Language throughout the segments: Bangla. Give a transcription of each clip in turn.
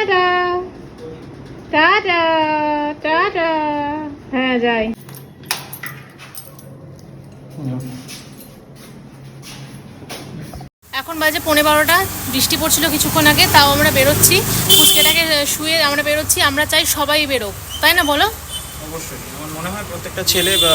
টাটা টাটা টাটা হ্যাঁ যাই। এখন বাজে পৌনে বারোটা বৃষ্টি পড়ছিল কিছুক্ষণ আগে তাও আমরা বেরোচ্ছি। ফুচকেটাকে শুয়ে আমরা বেরোচ্ছি আমরা চাই সবাই বেরোক তাই না বলো? অবশ্যই আমার মনে হয় প্রত্যেকটা ছেলে বা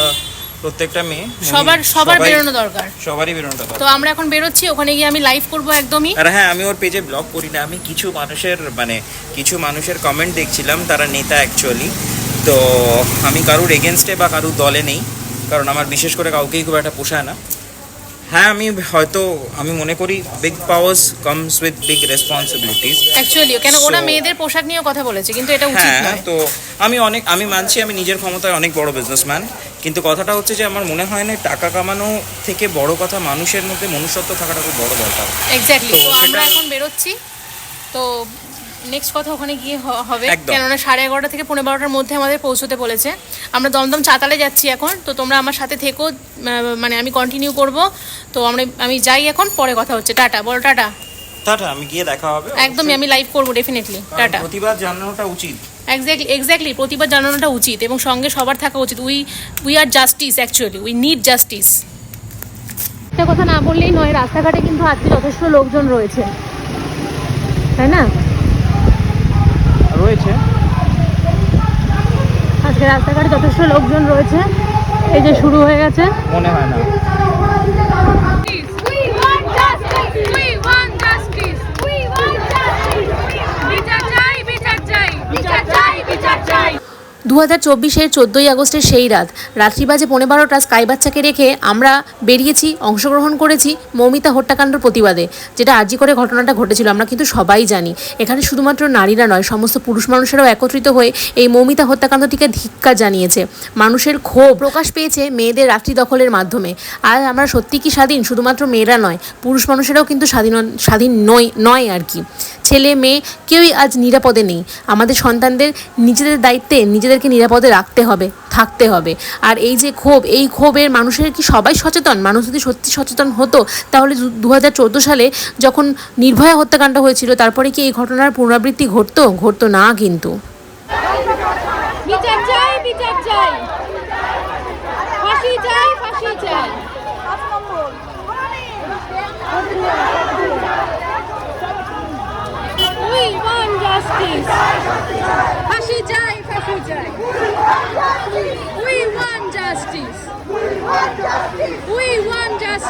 প্রত্যেকটা মেয়ে সবার সবার বেরোনো দরকার। সবারই বেরোনোটা দরকার। তো আমরা এখন বেরোচ্ছি ওখানে গিয়ে আমি লাইভ করব একদমই। আর হ্যাঁ আমি ওর পেজে ব্লগ করি না আমি কিছু মানুষের মানে কিছু মানুষের কমেন্ট দেখছিলাম তারা নেতা অ্যাকচুয়ালি তো আমি কারুর এগেনস্টে বা কারুর দলে নেই কারণ আমার বিশেষ করে কাউকেই খুব একটা পোষায় না। হ্যাঁ আমি হয়তো আমি মনে করি big powers comes with big responsibilities actually কেন ওরা মেয়েদের পোশাক নিয়েও কথা বলেছে কিন্তু এটা উচিত হ্যাঁ নয়। তো আমি অনেক আমি মানছি আমি নিজের ক্ষমতায় অনেক বড় বিজনেসম্যান কিন্তু কথাটা হচ্ছে যে আমার মনে হয় না টাকা কামানো থেকে বড় কথা মানুষের মধ্যে মনুষ্যত্ব থাকাটা খুব বড় দরকার। এক্স্যাক্টলি তো আমরা এখন বেরোচ্ছি। তো নেক্সট কথা ওখানে গিয়ে হবে। কেননা সাড়ে এগারোটা থেকে পনেরো বারোটার মধ্যে আমাদের পৌঁছতে বলেছে। আমরা দমদম চাতালে যাচ্ছি এখন তো তোমরা আমার সাথে থেকো মানে আমি কন্টিনিউ করব। তো আমরা আমি যাই এখন পরে কথা হচ্ছে। টাটা বলো টাটা। টাটা আমি গিয়ে দেখা হবে একদমই আমি লাইভ করব ডেফিনেটলি টাটা। প্রতিবাদ জানানোটা উচিত। এক্স্যাক্টলি এক্স্যাক্টলি প্রতিবাদ জানানোটা উচিত এবং সঙ্গে সবার থাকা উচিত। We we are justice actually we need justice একটা কথা না বললেই নয় রাস্তাঘাটে কিন্তু আজকে যথেষ্ট লোকজন রয়েছে। তাই না? রয়েছে। আজকে রাস্তাঘাটে যথেষ্ট লোকজন রয়েছে। এই যে শুরু হয়ে গেছে। মনে হয় না We want justice. We want justice. We want justice. বিচার চাই বিচার চাই বিচার চাই বিচার চাই দু হাজার চব্বিশের চোদ্দোই আগস্টের সেই রাত। রাত্রি বাজে পৌনে বারোটা স্কাই বাচ্চাকে রেখে আমরা বেরিয়েছি, অংশগ্রহণ করেছি মৌমিতা হত্যাকাণ্ডের প্রতিবাদে, যেটা আর্জি করে ঘটনাটা ঘটেছিল, আমরা কিন্তু সবাই জানি। এখানে শুধুমাত্র নারীরা নয়, সমস্ত পুরুষ মানুষেরাও একত্রিত হয়ে এই মৌমিতা হত্যাকাণ্ডটিকে ধিক্কার জানিয়েছে। মানুষের ক্ষোভ প্রকাশ পেয়েছে মেয়েদের রাত্রি দখলের মাধ্যমে। আর আমরা সত্যি কি স্বাধীন? শুধুমাত্র মেয়েরা নয়, পুরুষ মানুষেরাও কিন্তু স্বাধীন স্বাধীন নয় নয় আর কি। ছেলে, মেয়ে কেউই আজ নিরাপদে নেই। আমাদের সন্তানদের নিজেদের দায়িত্বে নিজেদেরকে নিরাপদে রাখতে হবে, থাকতে হবে। আর এই যে ক্ষোভ, এই ক্ষোভের মানুষের কি সবাই সচেতন? মানুষ যদি সত্যি সচেতন হতো, তাহলে দু হাজার চোদ্দ সালে যখন নির্ভয়া হত্যাকাণ্ড হয়েছিল, তারপরে কি এই ঘটনার পুনরাবৃত্তি ঘটতো? ঘটতো না কিন্তু।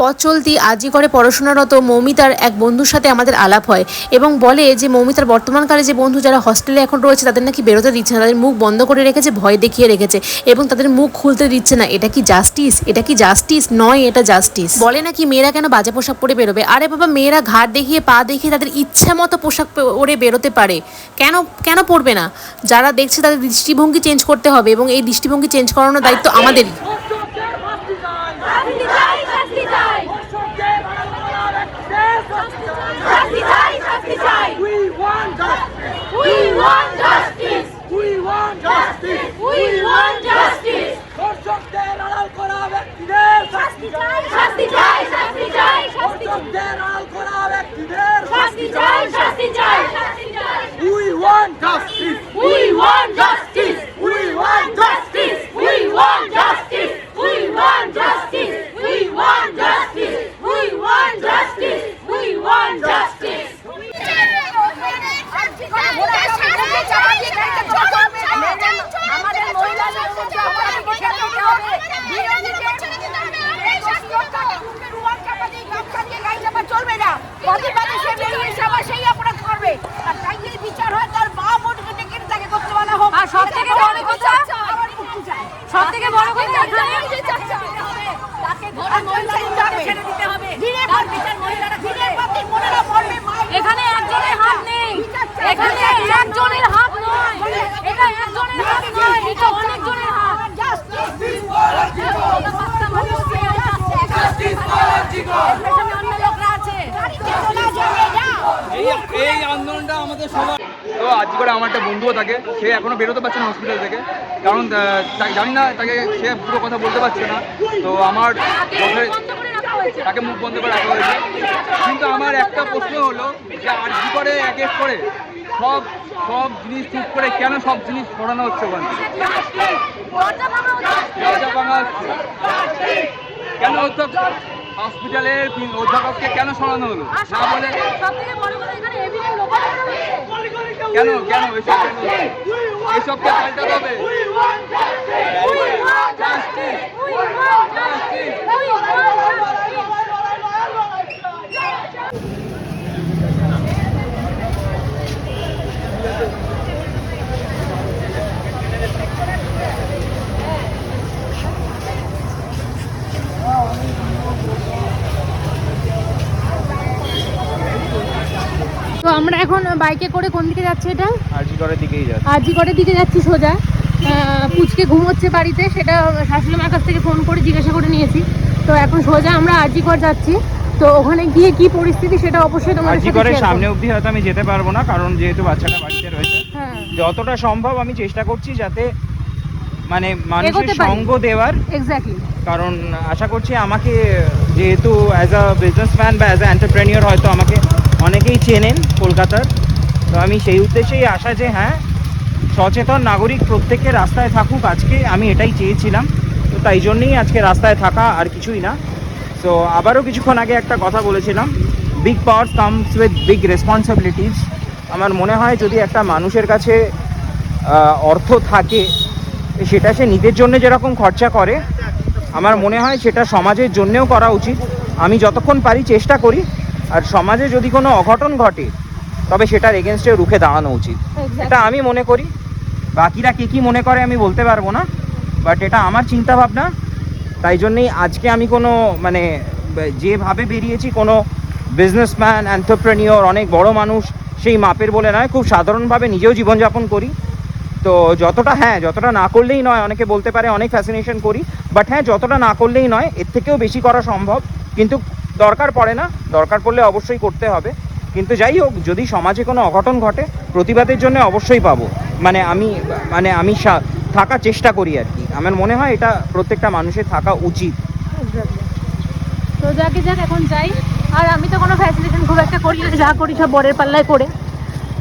পথ চলতি আজই করে পড়াশোনারত মৌমিতার এক বন্ধুর সাথে আমাদের আলাপ হয় এবং বলে যে মৌমিতার বর্তমানকালে যে বন্ধু যারা হস্টেলে এখন রয়েছে, তাদের নাকি বেরোতে দিচ্ছে না, তাদের মুখ বন্ধ করে রেখেছে, ভয় দেখিয়ে রেখেছে এবং তাদের মুখ খুলতে দিচ্ছে না। এটা কি জাস্টিস এটা কি জাস্টিস নয়, এটা জাস্টিস বলে নাকি মেয়েরা কেন বাজে পোশাক পরে বেরোবে? আরে বাবা, মেয়েরা ঘাট দেখিয়ে, পা দেখিয়ে তাদের ইচ্ছা মতো পোশাক পরে বেরোতে পারে। কেন কেন পড়বে না? যারা দেখছে তাদের দৃষ্টিভঙ্গি চেঞ্জ করতে হবে এবং এই দৃষ্টিভঙ্গি চেঞ্জ করানোর দায়িত্ব আমাদেরই। কত একটা বন্ধুও থাকে, সে এখনও বেরোতে পারছে না হসপিটাল থেকে। কারণ জানি না, তাকে সে পুরো কথা বলতে পারছে না। তো আমার তাকে মুখ বন্ধ করে রাখা হয়েছে। কিন্তু আমার একটা প্রশ্ন হলো যে আরজি করে এক এক করে সব সব জিনিস ঠিক করে কেন সব জিনিস সরানো হচ্ছে ওখান হচ্ছে। কেন হতো হসপিটালের অধ্যাপককে কেন সরানো হলো? না বলে কেন কেন এসব কেন? এসবকে পাল্টাতে হবে Justice! Justice! তো আমরা এখন বাইকে করে কোন দিকে যাচ্ছে এটা? আরজি করার দিকেই যাচ্ছে। আরজিগড়ের দিকে যাচ্ছি সোজা। পুচকে ঘুমোচ্ছে বাড়িতে সেটা শাশুড়ি মার কাছ থেকে ফোন করে জিজ্ঞাসা করে নিয়েছি। তো এখন সোজা আমরা আরজিগড় যাচ্ছি। তো ওখানে গিয়ে কি পরিস্থিতি সেটা অবশ্যই তোমাদের আরজি সাথে করে সামনে অবধি হয়তো আমি যেতে পারব না কারণ যেহেতু বাচ্চাটা বাড়িতে রয়েছে। হ্যাঁ। যতটা সম্ভব আমি চেষ্টা করছি যাতে মানে মানুষের সঙ্গ দেওয়ার। এক্স্যাক্টলি কারণ আশা করছি আমাকে যেহেতু অ্যাজ আ বিজনেসম্যান বা অ্যাজ আ এন্টারপ্রেনিয়র হয়তো আমাকে অনেকেই চেনেন কলকাতার। তো আমি সেই উদ্দেশ্যেই আসা যে হ্যাঁ সচেতন নাগরিক প্রত্যেকে রাস্তায় থাকুক। আজকে আমি এটাই চেয়েছিলাম। তো তাই জন্যেই আজকে রাস্তায় থাকা আর কিছুই না। সো আবারও কিছুক্ষণ আগে একটা কথা বলেছিলাম। Big power comes with big responsibilities আমার মনে হয় যদি একটা মানুষের কাছে অর্থ থাকে, সেটা সে নিজের জন্য যেরকম খরচা করে, আমার মনে হয় সেটা সমাজের জন্যেও করা উচিত। আমি যতক্ষণ পারি চেষ্টা করি। আর সমাজে যদি কোনো অঘটন ঘটে তবে সেটার এগেনস্টে রুখে দাঁড়ানো উচিত। এটা আমি মনে করি। বাকিরা কে কী মনে করে আমি বলতে পারব না। বাট এটা আমার চিন্তা ভাবনা তাই জন্যেই আজকে আমি কোনো মানে যেভাবে বেরিয়েছি কোনো বিজনেসম্যান অ্যান্টারপ্রেনিয়র অনেক বড় মানুষ সেই মাপের বলে নয় খুব সাধারণভাবে নিজেও জীবনযাপন করি। তো যতটা হ্যাঁ যতটা না করলেই নয় অনেকে বলতে পারে অনেক ফ্যাসিনেশন করি। বাট হ্যাঁ যতটা না করলেই নয় এর থেকেও বেশি করা সম্ভব। কিন্তু দরকার পড়ে না দরকার পড়লে অবশ্যই করতে হবে। কিন্তু যাই হোক, যদি সমাজে কোনো অঘটন ঘটে, প্রতিবাদের জন্য অবশ্যই পাবো। মানে আমি মানে আমি থাকার চেষ্টা করি আর কি। আমার মনে হয় এটা প্রত্যেকটা মানুষের থাকা উচিত। তো যাকে যাক, এখন যাই। আর আমি তো কোনো ফ্যাসিলিটেশন খুব একটা করি না, যা করি সব বরের পাল্লায় করে।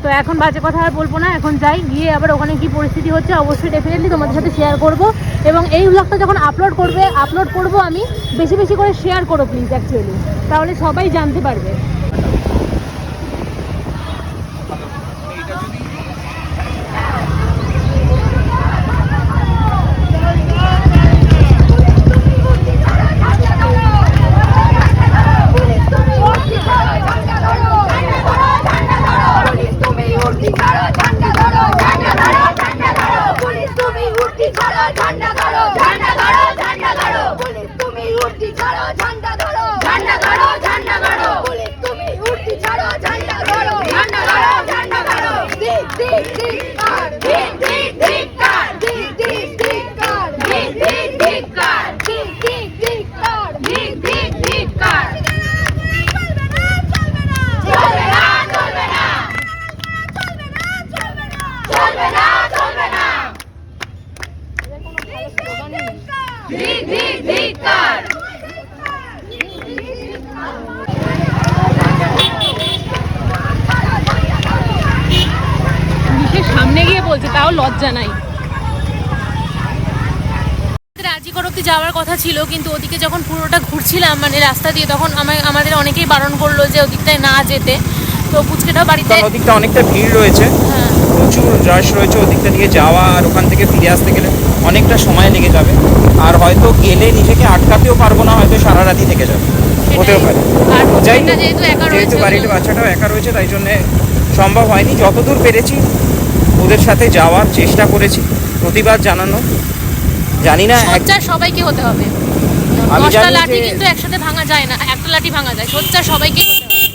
তো এখন বাজে কথা আর বলব না, এখন যাই। গিয়ে আবার ওখানে কি পরিস্থিতি হচ্ছে, অবশ্যই ডেফিনেটলি তোমাদের সাথে শেয়ার করব। এবং এই ব্লগটা যখন আপলোড করবে আপলোড করব আমি, বেশি বেশি করে শেয়ার করো প্লিজ অ্যাকচুয়ালি তাহলে সবাই জানতে পারবে ঝান্ডা ধরো ঝান্ডা ধরো ঝান্ডা ধরো পুলিশ তুমি উর্দি ছাড়ো ঝান্ডা ধরো ঝান্ডা ধরো ঝান্ডা ধরো পুলিশ তুমি উর্দি ছাড়ো ঝান্ডা ধরো ঝান্ডা ধরো ঝান্ডা ধরো দিক দিক দিক কার দিক দিক দিক কার দিক দিক দিক কার দিক দিক দিক কার দিক দিক দিক কার দিক দিক দিক কার চলবে না চলবে না চলবে না চলবে না ধিক ধিক ধিক্কার পুলিশের সামনে গিয়ে বলছে তাও লজ্জা নাই অব্দি যাওয়ার কথা ছিল কিন্তু ওদিকে যখন পুরোটা ঘুরছিলাম মানে রাস্তা দিয়ে তখন আমাদের অনেকেই বারণ করল যে ওদিকটায় না যেতে। তো পুচকেটাও বাড়িতে ওদিকটা অনেকটা ভিড় রয়েছে। হ্যাঁ। প্রচুর রাশ রয়েছে ওদিকটা দিয়ে যাওয়া আর ওখান থেকে ফিরে আসতে গেলে। অনেকটা সময় লেগে যাবে। আর হয়তো গেলে নিজেকে আটকাতেও পারব না হয়তো সারা রাতি থেকে যাবে। হতেও পারে। যাই যেহেতু বাড়িতে বাচ্চাটাও একা রয়েছে তাই জন্যে সম্ভব হয়নি। যতদূর পেরেছি ওদের সাথে যাওয়ার চেষ্টা করেছি। প্রতিবাদ জানানো। জানি না সোচ্চার সবাইকে হতে হবে। দশটা লাঠি কিন্তু একসাথে ভাঙা যায় না একটা লাঠি ভাঙা যায় সোচ্চার সবাইকে হতে হবে।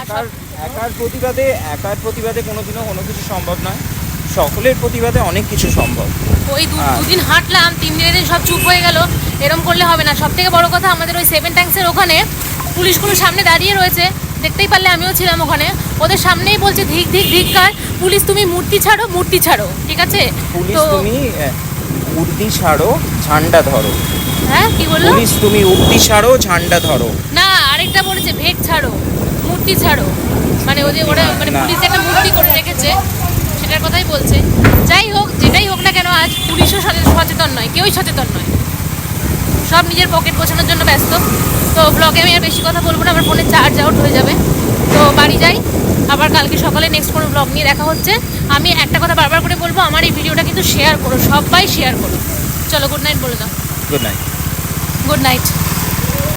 একার একার প্রতিবাদে একার প্রতিবাদে কোনোদিনও কোনো কিছু সম্ভব নয়। সকলের প্রতিবাদে অনেক কিছু সম্ভব। ওই। দুদিন হাঁটলাম তিন দিনের দিন সব চুপ হয়ে গেল এরম করলে হবে না। সব থেকে বড় কথা আমাদের ওই সেভেন ট্যাঙ্কসের ওখানে পুলিশগুলো সামনে দাঁড়িয়ে রয়েছে। দেখতেই পারলে আমিও ছিলাম ওখানে। ওদের সামনেই বলছে ধিক ধিক ধিক্কার পুলিশ তুমি মূর্তি ছাড়ো মূর্তি ছাড়ো ঠিক আছে? পুলিশ তুমি উর্দি ছাড়ো ঝান্ডা ধরো। হ্যাঁ কি বলল? পুলিশ তুমি উক্তি ছাড়ো ঝান্ডা ধরো। না আরেকটা বলেছে ভেগ ছাড়ো মূর্তি ছাড়ো। মানে ওদের ওরা মানে পুলিশ একটা মূর্তি করে রেখেছে সেটার কথাই বলছে। যাই হোক যেটাই হোক না কেন আজ পুলিশও সচেতন নয় কেউই সচেতন নয়। সব নিজের পকেট গোছানোর জন্য ব্যস্ত। তো ব্লগে আমি আর বেশি কথা বলব না আমার ফোনে চার্জ আউট হয়ে যাবে। তো বাড়ি যাই আবার কালকে সকালে নেক্সট কোনো ব্লগ নিয়ে দেখা হচ্ছে। আমি একটা কথা বারবার করে বলব আমার এই ভিডিওটা কিন্তু শেয়ার করো সবাই শেয়ার করো। চলো গুড নাইট বলে দাও। Good night good night